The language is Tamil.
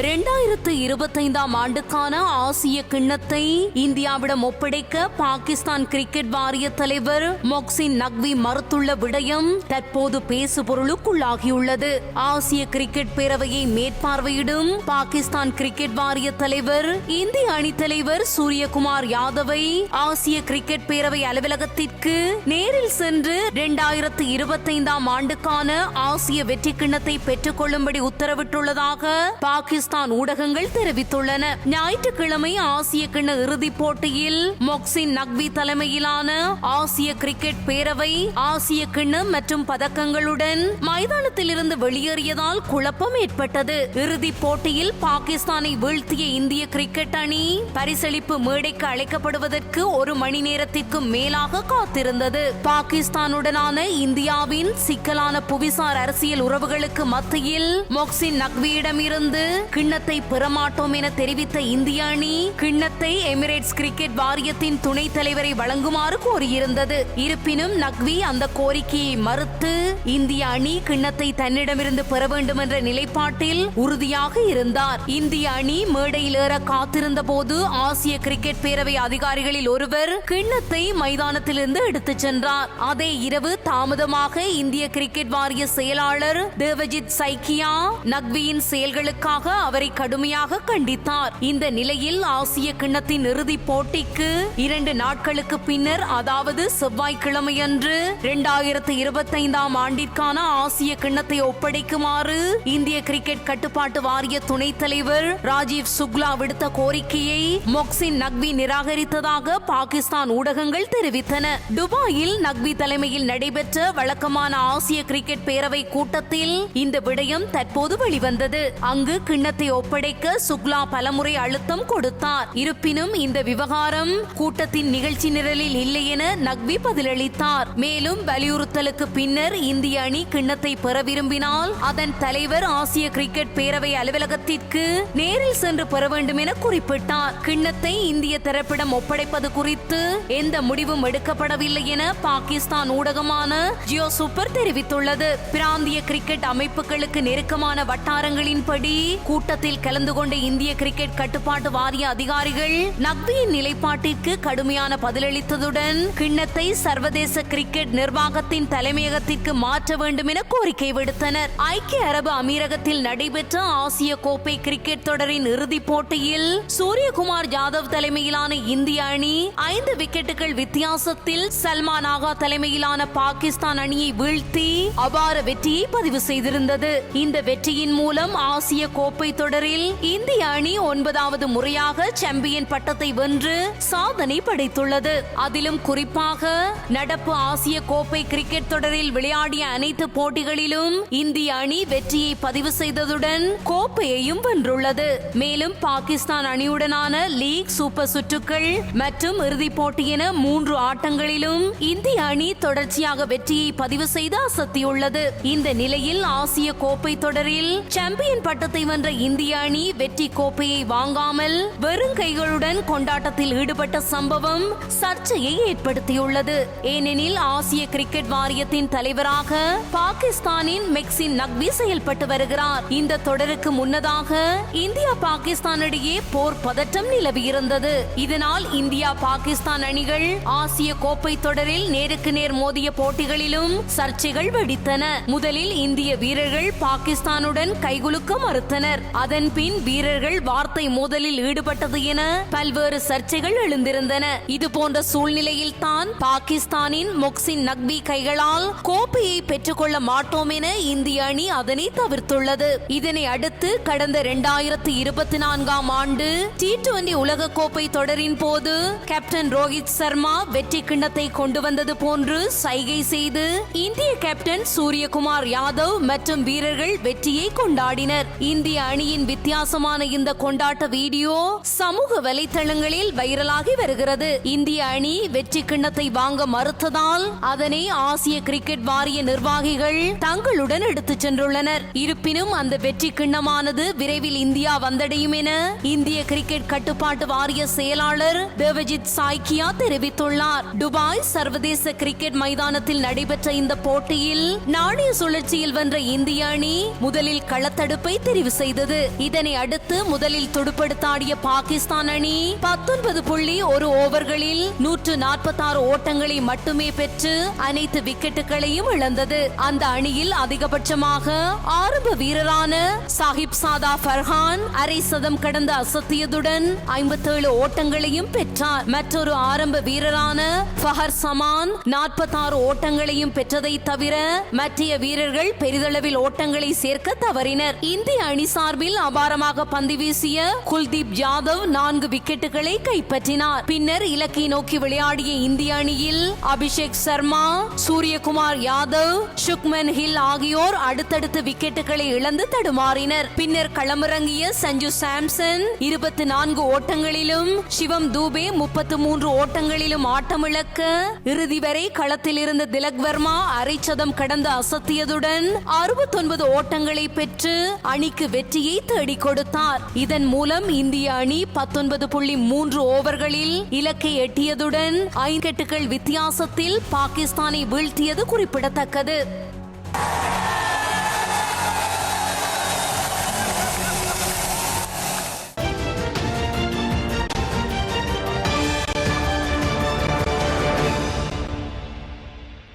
இரண்டாயிரத்து இருபத்தைந்தாம் ஆண்டுக்கான ஆசிய கிண்ணத்தை இந்தியாவிடம் ஒப்படைக்க பாகிஸ்தான் கிரிக்கெட் வாரிய தலைவர் மொக்சின் நக்வி மறுத்துள்ள விடயம் தற்போது பேசு பொருளுக்குள்ளாகியுள்ளது ஆசிய கிரிக்கெட் பேரவையை மேற்பார்வையிடும் பாகிஸ்தான் கிரிக்கெட் வாரிய தலைவர் இந்திய அணித் தலைவர் சூரியகுமார் யாதவை ஆசிய கிரிக்கெட் பேரவை அலுவலகத்திற்கு நேரில் சென்று இரண்டாயிரத்து இருபத்தைந்தாம் ஆண்டுக்கான ஆசிய வெற்றி கிண்ணத்தை பெற்றுக் கொள்ளும்படி உத்தரவிட்டுள்ளதாக பாகிஸ்தான் ஊடகங்கள் தெரிவித்துள்ளன. ஞாயிற்றுக்கிழமை ஆசிய கிண்ண இறுதிப் போட்டியில் மொக்சின் நக்வி தலைமையிலான ஆசிய கிரிக்கெட் பேரவை ஆசிய கிண்ணம் மற்றும் பதக்கங்களுடன் மைதானத்தில் இருந்து வெளியேறியதால் குழப்பம் ஏற்பட்டது. இறுதிப் போட்டியில் பாகிஸ்தானை வீழ்த்திய இந்திய கிரிக்கெட் அணி பரிசளிப்பு மேடைக்கு அழைக்கப்படுவதற்கு ஒரு மணி நேரத்திற்கும் மேலாக காத்திருந்தது. பாகிஸ்தானுடனான இந்தியாவின் சிக்கலான புவிசார் அரசியல் உறவுகளுக்கு மத்தியில் மொக்சின் நக்வியிடமிருந்து கிண்ணத்தை பெறமாட்டோம் என தெரிவித்த இந்திய அணி கிண்ணத்தை எமிரேட்ஸ் கிரிக்கெட் வாரியத்தின் துணைத் தலைவரை வழங்குமாறு கோரியிருந்தது. இருப்பினும் நக்வி அந்த கோரிக்கையை மறுத்து இந்திய அணி கிண்ணத்தை தன்னிடமிருந்து பெற வேண்டும் என்ற நிலைப்பாட்டில் உறுதியாக இருந்தார். இந்திய அணி மேடையில் ஏற காத்திருந்த போது ஆசிய கிரிக்கெட் பேரவை அதிகாரிகளில் ஒருவர் கிண்ணத்தை மைதானத்திலிருந்து எடுத்துச் சென்றார். அதே இரவு தாமதமாக இந்திய கிரிக்கெட் வாரிய செயலாளர் தேவஜித் சைக்கியா நக்வியின் செயல்களுக்காக அவரை கடுமையாக கண்டித்தார். இந்த நிலையில் ஆசிய கிண்ணத்தின் இறுதிப் போட்டிக்கு இரண்டு நாட்களுக்கு பின்னர் அதாவது செவ்வாய்க்கிழமையன்று இரண்டாயிரத்து இருபத்தைந்தாம் ஆண்டிற்கான ஆசிய கிண்ணத்தை ஒப்படைக்குமாறு இந்திய கிரிக்கெட் கட்டுப்பாட்டு வாரிய துணைத் தலைவர் ராஜீவ் சுக்லா விடுத்த கோரிக்கையை மொக்சின் நக்வி நிராகரித்ததாக பாகிஸ்தான் ஊடகங்கள் தெரிவித்தன. துபாயில் நக்வி தலைமையில் நடைபெற்ற வழக்கமான ஆசிய கிரிக்கெட் பேரவை கூட்டத்தில் இந்த விடயம் தற்போது வெளிவந்தது. அங்கு கிண்ண கிண்ணத்தை ஒப்படைக்க சுக்லா பலமுறை அழுத்தம் கொடுத்தார். இருப்பினும் இந்த விவகாரம் கூட்டத்தின் நிகழ்ச்சி நிரலில் இல்லை என நக்வி பதிலளித்தார். மேலும் வலியுறுத்தலுக்கு பின்னர் இந்திய அணி கிண்ணத்தை பெற விரும்பினால் அதன் தலைவர் ஆசிய கிரிக்கெட் பேரவை அலுவலகத்திற்கு நேரில் சென்று பெற வேண்டும் என குறிப்பிட்டார். கிண்ணத்தை இந்திய தரப்பிடம் ஒப்படைப்பது குறித்து எந்த முடிவும் எடுக்கப்படவில்லை என பாகிஸ்தான் ஊடகமான ஜியோ சூப்பர் தெரிவித்துள்ளது. பிராந்திய கிரிக்கெட் அமைப்புகளுக்கு நெருக்கமான வட்டாரங்களின்படி கூட்டத்தில் கலந்து கொண்ட இந்திய கிரிக்கெட் கட்டுப்பாட்டு வாரிய அதிகாரிகள் நக்வியின் நிலைப்பாட்டிற்கு கடுமையான பதிலளித்ததுடன் கிண்ணத்தை சர்வதேச கிரிக்கெட் நிர்வாகத்தின் தலைமையகத்திற்கு மாற்ற வேண்டும் என கோரிக்கை விடுத்தனர். ஐக்கிய அரபு அமீரகத்தில் நடைபெற்ற ஆசிய கோப்பை கிரிக்கெட் தொடரின் இறுதிப் போட்டியில் சூரியகுமார் யாதவ் தலைமையிலான இந்திய அணி ஐந்து விக்கெட்டுகள் வித்தியாசத்தில் சல்மான் ஆகா தலைமையிலான பாகிஸ்தான் அணியை வீழ்த்தி அபார வெற்றியை பதிவு செய்திருந்தது. இந்த வெற்றியின் மூலம் ஆசிய கோப்பை தொடரில் இந்திய அணி ஒன்பதாவது முறையாக சாம்பியன் பட்டத்தை வென்று சாதனை படைத்துள்ளது. அதிலும் குறிப்பாக நடப்பு ஆசிய கோப்பை கிரிக்கெட் தொடரில் விளையாடிய அனைத்து போட்டிகளிலும் இந்திய அணி வெற்றியை பதிவு செய்ததுடன் கோப்பையையும் வென்றுள்ளது. மேலும் பாகிஸ்தான் அணியுடனான லீக் சூப்பர் சுற்றுக்கள் மற்றும் இறுதிப் போட்டி என மூன்று ஆட்டங்களிலும் இந்திய அணி தொடர்ச்சியாக வெற்றியை பதிவு செய்து அசத்தியுள்ளது. இந்த நிலையில் ஆசிய கோப்பை தொடரில் சாம்பியன் பட்டத்தை வென்ற இந்திய அணி வெற்றி கோப்பையை வாங்காமல் வெறும் கைகளுடன் கொண்டாட்டத்தில் ஈடுபட்ட சம்பவம் சர்ச்சையை ஏற்படுத்தியுள்ளது. ஏனெனில் ஆசிய கிரிக்கெட் வாரியத்தின் தலைவராக பாகிஸ்தானின் மெக்சின் நக்வி செயல்பட்டு வருகிறார். இந்த தொடருக்கு முன்னதாக இந்தியா பாகிஸ்தான் இடையே போர் பதற்றம் நிலவியிருந்தது. இதனால் இந்தியா பாகிஸ்தான் அணிகள் ஆசிய கோப்பை தொடரில் நேருக்கு நேர் மோதிய போட்டிகளிலும் சர்ச்சைகள் வெடித்தன. முதலில் இந்திய வீரர்கள் பாகிஸ்தானுடன் கைகுலுக்க மறுத்தனர். அதன் பின் வீரர்கள் வார்த்தை மோதலில் ஈடுபட்டது என பல்வேறு சர்ச்சைகள் எழுந்திருந்தன. இது போன்ற சூழ்நிலையில் தான் பாகிஸ்தானின் மொக்சின் நக்பி கைகளால் கோப்பையை பெற்றுக்கொள்ள மாட்டோம் என இந்திய அணி அதனை தவிர்த்துள்ளது. இதனை அடுத்து கடந்த இரண்டாயிரத்தி இருபத்தி நான்காம் ஆண்டு டி டுவெண்டி உலக கோப்பை தொடரின் போது கேப்டன் ரோஹித் சர்மா வெற்றி கிண்ணத்தை கொண்டு வந்தது போன்று சைகை செய்து இந்திய கேப்டன் சூரியகுமார் யாதவ் மற்றும் வீரர்கள் வெற்றியை கொண்டாடினர். இந்திய அணி அணியின் வித்தியாசமான இந்த கொண்டாட்ட வீடியோ சமூக வலைத்தளங்களில் வைரலாகி வருகிறது. இந்திய அணி வெற்றி கிண்ணத்தை வாங்க மறுத்ததால் அதனை ஆசிய கிரிக்கெட் வாரிய நிர்வாகிகள் தங்களுடன் எடுத்துச் சென்றுள்ளனர். இருப்பினும் அந்த வெற்றி கிண்ணமானது விரைவில் இந்தியா வந்தடையும் என இந்திய கிரிக்கெட் கட்டுப்பாட்டு வாரிய செயலாளர் தேவஜித் சாய்கியா தெரிவித்துள்ளார். துபாய் சர்வதேச கிரிக்கெட் மைதானத்தில் நடைபெற்ற இந்த போட்டியில் நாணய சுழற்சியில் வென்ற இந்திய அணி முதலில் களத்தடுப்பை தெரிவு செய்தது. இருந்தது இதனை அடுத்து முதலில் துடுப்படுத்தாடிய பாகிஸ்தான் அணி பத்தொன்பது புள்ளி ஒரு ஓவர்களில் நூற்று நாற்பத்தாறு ஓட்டங்களை மட்டுமே பெற்று அனைத்து விக்கெட்டுகளையும் இழந்தது. அந்த அணியில் அதிகபட்சமாக ஆரம்ப வீரரான சாஹிப் சாதா ஃபர்ஹான் அரை சதம் கடந்து அசத்தியதுடன் ஐம்பத்தேழு ஓட்டங்களையும் பெற்றார். மற்றொரு ஆரம்ப வீரரான ஃபஹர் சமான் நாற்பத்தாறு ஓட்டங்களையும் பெற்றதை தவிர மற்ற வீரர்கள் பெரிதளவில் ஓட்டங்களை சேர்க்க தவறினர். இந்திய அணி சார்பில் அபாரமாக பந்து வீசிய குல்தீப் யாதவ் நான்கு விக்கெட்டுகளை கைப்பற்றினார். பின்னர் இலக்கை நோக்கி விளையாடிய இந்திய அணியில் அபிஷேக் சர்மா சூரியகுமார் யாதவ் சுக்மன் ஹில் ஆகியோர் அடுத்தடுத்து விக்கெட்டுகளை இழந்து தடுமாறினர். பின்னர் களமிறங்கிய சஞ்சு சாம்சன் இருபத்தி நான்கு ஓட்டங்களிலும் சிவம் தூபே முப்பத்து மூன்று ஓட்டங்களிலும் ஆட்டமிழக்க இறுதி வரை களத்தில் இருந்த திலக் வர்மா அரைச்சதம் கடந்து அசத்தியதுடன் அறுபத்தொன்பது ஓட்டங்களை பெற்று அணிக்கு வெற்றி வெற்றியை தேடிக் கொடுத்தார். இதன் மூலம் இந்திய அணி பத்தொன்பது புள்ளி மூன்று ஓவர்களில் இலக்கை எட்டியதுடன் ஐந்து வித்தியாசத்தில் பாகிஸ்தானை வீழ்த்தியது குறிப்பிடத்தக்கது.